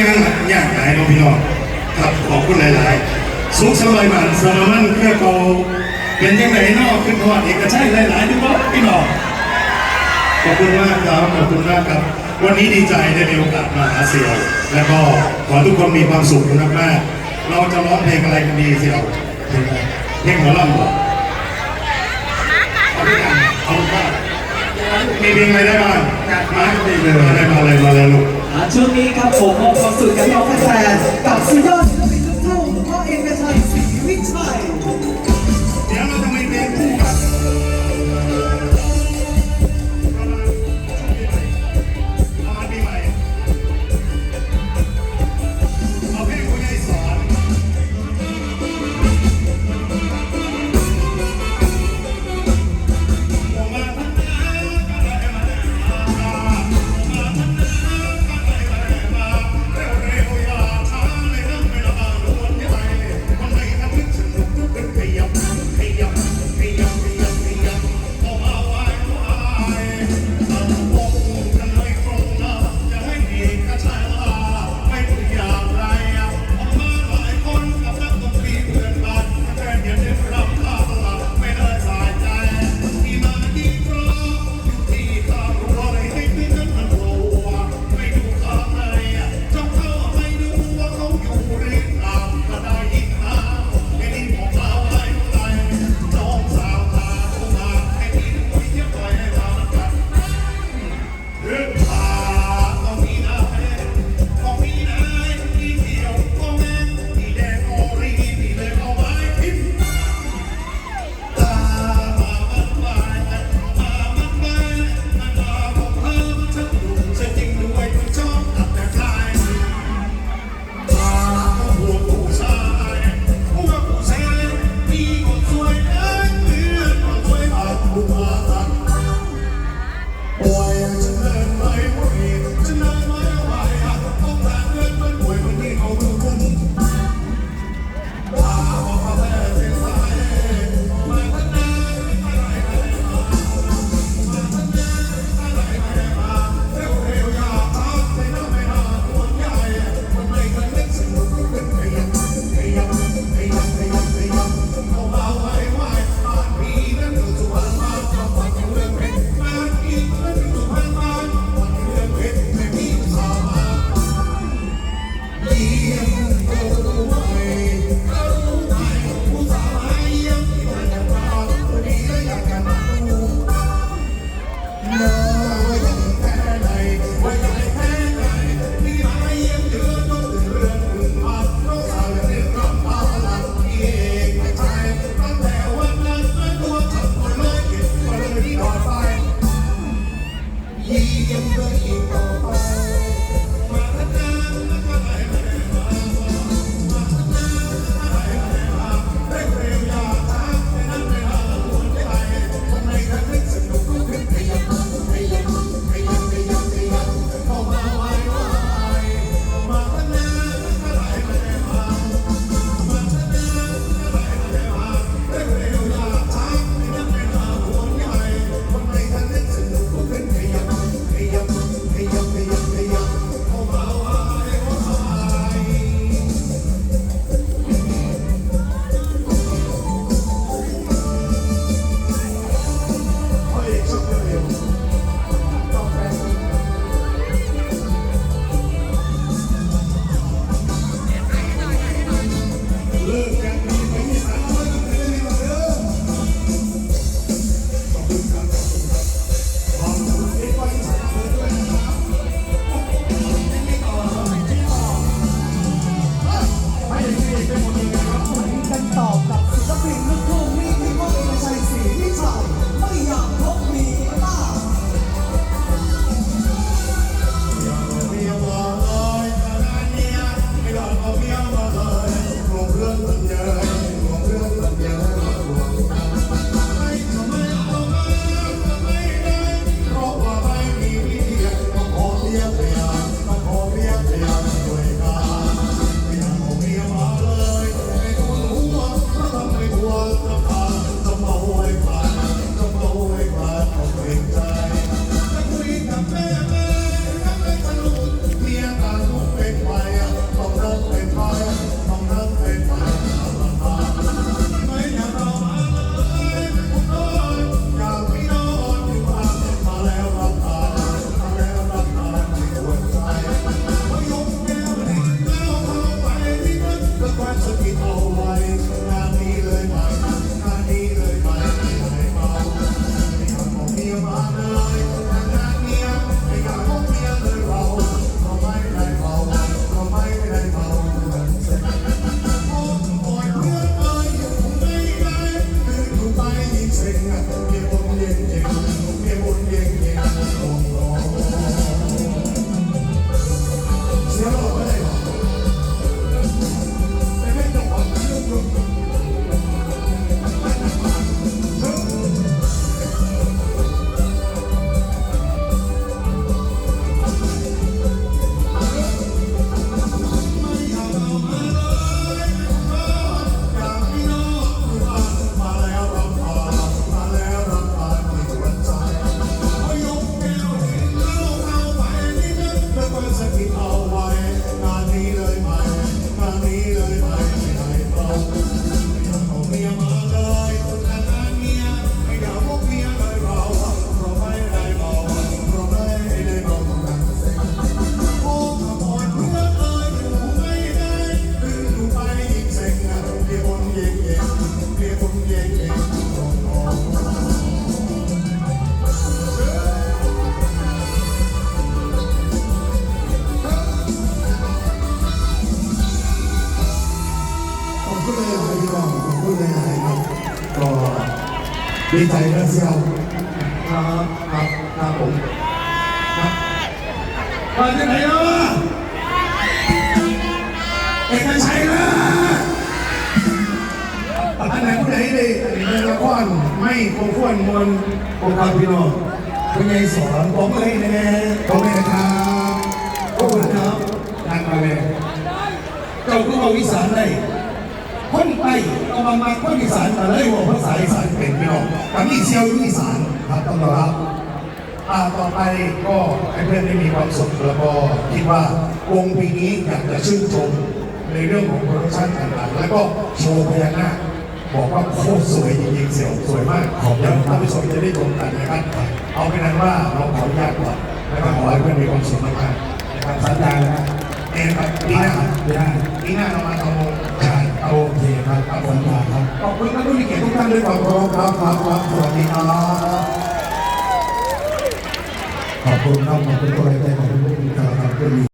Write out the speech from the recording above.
ยังยากหลายเน้องพี่น้องครับขอบคุณหลายๆ สุขสบายมันสมมันเพื่อเกาเป็นยังไงนอกขึ้นทอดเอกชัยหลายๆที่ว่าพี่น้องขอบคุณมากครับขอบคุณมากครับ วันนี้ดีใจได้มีโอกาสมาหาเสี่ยว แล้วก็ขอทุกคนมีความสุขมากๆเราจะร้องเพลงอะไรกันดีเสี่ยวเพลงอะไรเพลงหมอลำเหรอเอาด้วยกันเอาด้วยกันมีเพลงอะไรได้บ้างมาเลยมาเลยมาเลยเลยลูก ช่วงนี้ครับผมมองความสุขกับน้องแฟนกับสุดยอดศิลปิน ดีใจนะเซียวครับครับครับผมมาจากไหนเนาะเอกชัยนะอันไหนผู้ใดได้ในละครไม่คงควรมวลโอการพี่น้องคุณยายสอนผมเลยแน่ผมเลยนะครับขอบคุณครับทางมาเลยเจ้าคือเอาอีสานได้ คนไต้เอามามาคนอีสานมาเลยว่าภาษาอีสานเป็นพี่น้องตอนนี้เซียวอีสานครับต้องรับอาต่อไปก็ให้เพื่อนได้มีความสุขแล้วก็คิดว่าวงปีนี้อยากจะชื่นชมในเรื่องของโปรดักชั่นต่างๆแล้วก็โชว์พญานาคบอกว่าโคตรสวยจริงๆเสียวสวยมากขอบคุณท่านผู้ชมจะได้ชมกันนะครับเอาเป็นนั้นว่าเราขออนุญาตก่อนนะครับขอให้เพื่อนมีความสุขมากๆนะครับสัญญาแล้วนะเอ็นครับปีหน้าปีหน้าปีหน้าเรามาทำวง ครับครับสัญญาครับขอบคุณท่านผู้มีเกียรติทุกท่านด้วยความเคารพครับครับครับสวัสดีครับขอบคุณครับขอบคุณทุกท่านขอบคุณทุกท่านครับ